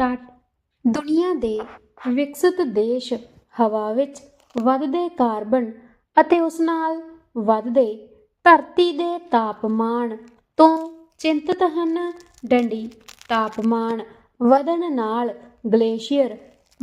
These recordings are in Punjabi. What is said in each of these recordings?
ਸਟਾਰਟ। ਦੁਨੀਆ ਦੇ ਵਿਕਸਿਤ ਦੇਸ਼ ਹਵਾ ਵਿੱਚ ਵੱਧਦੇ ਕਾਰਬਨ ਅਤੇ ਉਸ ਨਾਲ ਵੱਧਦੇ ਧਰਤੀ ਦੇ ਤਾਪਮਾਨ ਤੋਂ ਚਿੰਤਤ ਹਨ। ਡੰਡੀ, ਤਾਪਮਾਨ ਵਧਣ ਨਾਲ ਗਲੇਸ਼ੀਅਰ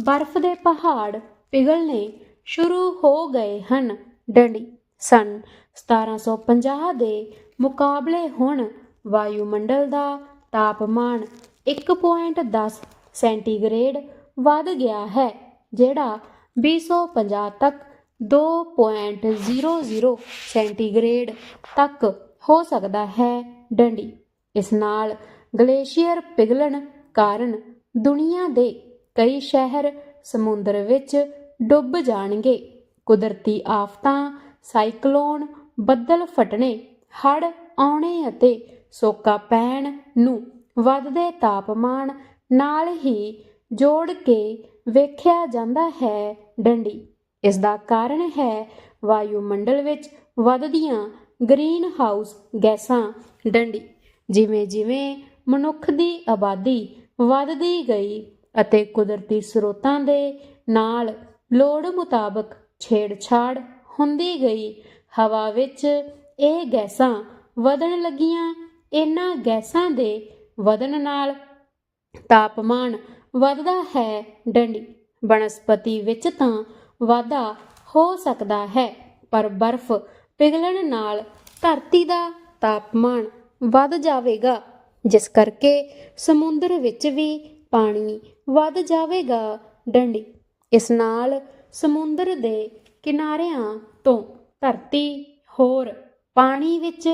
ਬਰਫ਼ ਦੇ ਪਹਾੜ ਪਿਘਲਣੇ ਸ਼ੁਰੂ ਹੋ ਗਏ ਹਨ। ਡੰਡੀ, ਸਨ 1750 ਦੇ ਮੁਕਾਬਲੇ ਹੁਣ ਵਾਯੂਮੰਡਲ ਦਾ ਤਾਪਮਾਨ 1.10 ਸੈਂਟੀਗ੍ਰੇਡ ਵੱਧ ਗਿਆ ਹੈ, ਜਿਹੜਾ 2050 ਤੱਕ 2.00 ਸੈਂਟੀਗ੍ਰੇਡ ਤੱਕ ਹੋ ਸਕਦਾ ਹੈ ਡੰਡੀ। ਇਸ ਨਾਲ ਗਲੇਸ਼ੀਅਰ ਪਿਘਲਣ ਕਾਰਨ ਦੁਨੀਆ ਦੇ ਕਈ ਸ਼ਹਿਰ ਸਮੁੰਦਰ ਵਿੱਚ ਡੁੱਬ ਜਾਣਗੇ। ਕੁਦਰਤੀ ਆਫਤਾਂ, ਸਾਈਕਲੋਨ ਬੱਦਲ ਫਟਣੇ, ਹੜ੍ਹ ਆਉਣੇ ਅਤੇ ਸੋਕਾ ਪੈਣ ਨੂੰ ਵੱਧਦੇ ਤਾਪਮਾਨ ਨਾਲ ਹੀ ਜੋੜ ਕੇ ਵੇਖਿਆ ਜਾਂਦਾ ਹੈ ਡੰਡੀ। ਇਸ ਦਾ ਕਾਰਨ ਹੈ ਵਾਯੂਮੰਡਲ ਵਿੱਚ ਵੱਧਦੀਆਂ ਗ੍ਰੀਨ ਹਾਊਸ ਗੈਸਾਂ। ਡੰਡੀ ਜਿਵੇਂ ਜਿਵੇਂ ਮਨੁੱਖ ਦੀ ਆਬਾਦੀ ਵੱਧਦੀ ਗਈ ਅਤੇ ਕੁਦਰਤੀ ਸਰੋਤਾਂ ਦੇ ਨਾਲ ਲੋੜ ਮੁਤਾਬਕ ਛੇੜਛਾੜ ਹੁੰਦੀ ਗਈ, ਹਵਾ ਵਿੱਚ ਇਹ ਗੈਸਾਂ ਵਧਣ ਲੱਗੀਆਂ। ਇਹਨਾਂ ਗੈਸਾਂ ਦੇ ਵਧਣ ਨਾਲ ਤਾਪਮਾਨ ਵੱਧਦਾ ਹੈ ਡੰਡੀ। ਬਨਸਪਤੀ ਵਿੱਚ ਤਾਂ ਵਾਧਾ ਹੋ ਸਕਦਾ ਹੈ, ਪਰ ਬਰਫ਼ ਪਿਘਲਣ ਨਾਲ ਧਰਤੀ ਦਾ ਤਾਪਮਾਨ ਵੱਧ ਜਾਵੇਗਾ, ਜਿਸ ਕਰਕੇ ਸਮੁੰਦਰ ਵਿੱਚ ਵੀ ਪਾਣੀ ਵੱਧ ਜਾਵੇਗਾ ਡੰਡੀ। ਇਸ ਨਾਲ ਸਮੁੰਦਰ ਦੇ ਕਿਨਾਰਿਆਂ ਤੋਂ ਧਰਤੀ ਹੋਰ ਪਾਣੀ ਵਿੱਚ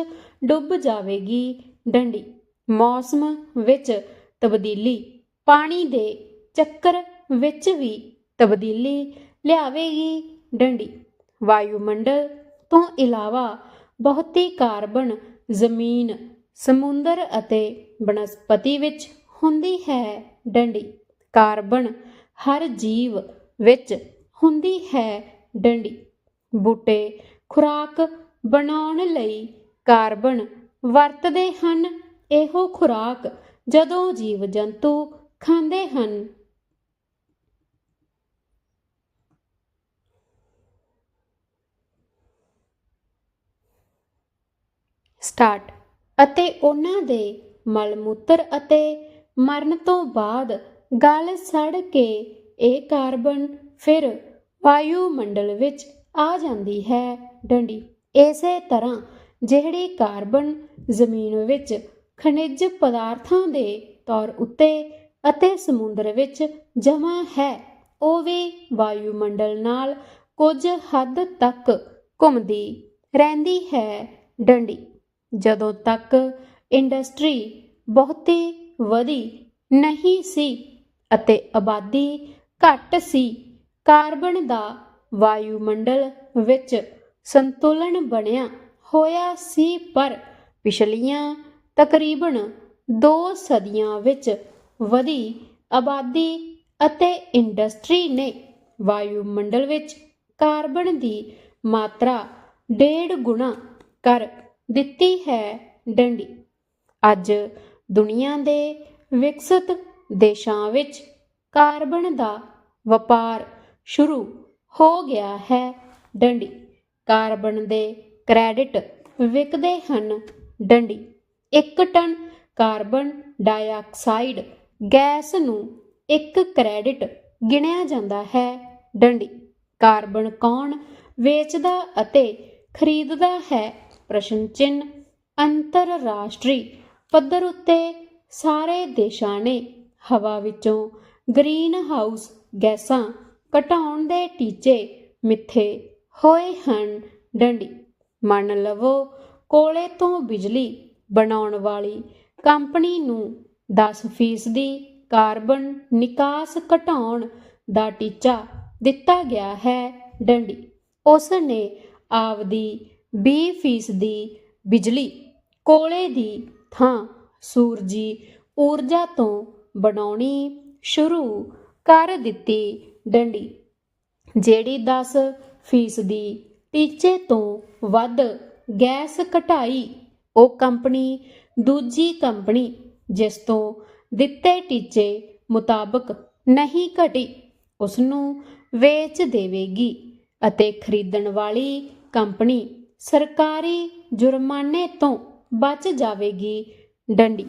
ਡੁੱਬ ਜਾਵੇਗੀ ਡੰਡੀ। ਮੌਸਮ ਵਿੱਚ ਤਬਦੀਲੀ। ਪਾਣੀ ਦੇ ਚੱਕਰ ਵਿੱਚ ਵੀ ਤਬਦੀਲੀ ਲਿਆਵੇਗੀ ਡੰਡੀ। ਵਾਯੂਮੰਡਲ ਤੋਂ ਇਲਾਵਾ ਬਹੁਤੀ ਕਾਰਬਨ ਜ਼ਮੀਨ, ਸਮੁੰਦਰ ਅਤੇ ਬਨਸਪਤੀ ਵਿੱਚ ਹੁੰਦੀ ਹੈ ਡੰਡੀ। ਕਾਰਬਨ ਹਰ ਜੀਵ ਵਿੱਚ ਹੁੰਦੀ ਹੈ ਡੰਡੀ। ਬੂਟੇ, ਖੁਰਾਕ ਬਣਾਉਣ ਲਈ ਕਾਰਬਨ ਵਰਤਦੇ ਹਨ। ਇਹੋ ਖੁਰਾਕ ਜਦੋਂ ਜੀਵ ਜੰਤੂ ਖਾਂਦੇ ਹਨ। ਸਟਾਰਟ। ਅਤੇ ਉਹਨਾਂ ਦੇ ਮਲ ਮੂਤਰ ਅਤੇ ਮਰਨ ਤੋਂ ਬਾਅਦ ਗਲ ਸੜ ਕੇ ਇਹ ਕਾਰਬਨ ਫਿਰ ਵਾਯੂਮੰਡਲ ਵਿੱਚ ਆ ਜਾਂਦੀ ਹੈ। ਡੰਡੀ। ਇਸੇ ਤਰ੍ਹਾਂ ਜਿਹੜੀ ਕਾਰਬਨ ਜ਼ਮੀਨ ਵਿੱਚ ਖਣਿਜ ਪਦਾਰਥਾਂ ਦੇ ਤੌਰ ਉੱਤੇ ਅਤੇ ਸਮੁੰਦਰ ਵਿੱਚ ਜਮ੍ਹਾਂ ਹੈ। ਉਹ ਵੀ ਵਾਯੂਮੰਡਲ ਨਾਲ ਕੁਝ ਹੱਦ ਤੱਕ ਘੁੰਮਦੀ ਰਹਿੰਦੀ ਹੈ ਡੰਡੀ। ਜਦੋਂ ਤੱਕ ਇੰਡਸਟਰੀ ਬਹੁਤੀ ਵਧੀ ਨਹੀਂ ਸੀ ਅਤੇ ਆਬਾਦੀ ਘੱਟ ਸੀ, ਕਾਰਬਨ ਦਾ ਵਾਯੂਮੰਡਲ ਵਿੱਚ ਸੰਤੁਲਨ ਬਣਿਆ ਹੋਇਆ ਸੀ, ਪਰ ਪਿਛਲੀਆਂ ਤਕਰੀਬਨ 2 ਸਦੀਆਂ ਵਿੱਚ ਵਧੀ ਆਬਾਦੀ ਅਤੇ ਇੰਡਸਟਰੀ ਨੇ ਵਾਯੂਮੰਡਲ ਵਿੱਚ ਕਾਰਬਨ ਦੀ ਮਾਤਰਾ ਡੇਢ ਗੁਣਾ ਕਰ ਦਿੱਤੀ ਹੈ ਡੰਡੀ। ਅੱਜ ਦੁਨੀਆ ਦੇ ਵਿਕਸਿਤ ਦੇਸ਼ਾਂ ਵਿੱਚ ਕਾਰਬਨ ਦਾ ਵਪਾਰ ਸ਼ੁਰੂ ਹੋ ਗਿਆ ਹੈ ਡੰਡੀ। ਕਾਰਬਨ ਦੇ ਕ੍ਰੈਡਿਟ ਵਿਕਦੇ ਹਨ ਡੰਡੀ। 1 ਟਨ ਕਾਰਬਨ ਡਾਈਆਕਸਾਈਡ ਗੈਸ ਨੂੰ ਇੱਕ ਕ੍ਰੈਡਿਟ ਗਿਣਿਆ ਜਾਂਦਾ ਹੈ। ਡੰਡੀ, ਕਾਰਬਨ ਕੌਣ ਵੇਚਦਾ ਅਤੇ ਖਰੀਦਦਾ ਹੈ? ਪ੍ਰਸ਼ਨ ਚਿੰਨ ਅੰਤਰਰਾਸ਼ਟਰੀ ਪੱਧਰ ਉੱਤੇ ਸਾਰੇ ਦੇਸ਼ਾਂ ਨੇ ਹਵਾ ਵਿੱਚੋਂ ਗ੍ਰੀਨ ਹਾਊਸ ਗੈਸਾਂ ਘਟਾਉਣ ਦੇ ਟੀਚੇ ਮਿੱਥੇ ਹੋਏ ਹਨ। ਡੰਡੀ, ਮੰਨ ਲਵੋ ਕੋਲੇ ਤੋਂ ਬਿਜਲੀ ਬਣਾਉਣ ਵਾਲੀ ਕੰਪਨੀ ਨੂੰ 10% ਕਾਰਬਨ ਨਿਕਾਸ ਘਟਾਉਣ ਦਾ ਟੀਚਾ ਦਿੱਤਾ ਗਿਆ ਹੈ ਡੰਡੀ। ਉਸ ਨੇ ਆਪਦੀ 20% ਬਿਜਲੀ ਕੋਲੇ ਦੀ ਥਾਂ ਸੂਰਜੀ ਊਰਜਾ ਤੋਂ ਬਣਾਉਣੀ ਸ਼ੁਰੂ ਕਰ ਦਿੱਤੀ ਡੰਡੀ, ਜਿਹੜੀ 10% ਟੀਚੇ ਤੋਂ ਵੱਧ ਗੈਸ ਘਟਾਈ ਉਹ ਕੰਪਨੀ, ਦੂਜੀ ਕੰਪਨੀ, ਜਿਸ ਤੋਂ ਦਿੱਤੇ ਟੀਚੇ ਮੁਤਾਬਕ ਨਹੀਂ ਘਟੀ ਉਸ ਨੂੰ ਵੇਚ ਦੇਵੇਗੀ ਅਤੇ ਖਰੀਦਣ ਵਾਲੀ ਕੰਪਨੀ ਸਰਕਾਰੀ ਜੁਰਮਾਨੇ ਤੋਂ ਬਚ ਜਾਵੇਗੀ ਡੰਡੀ।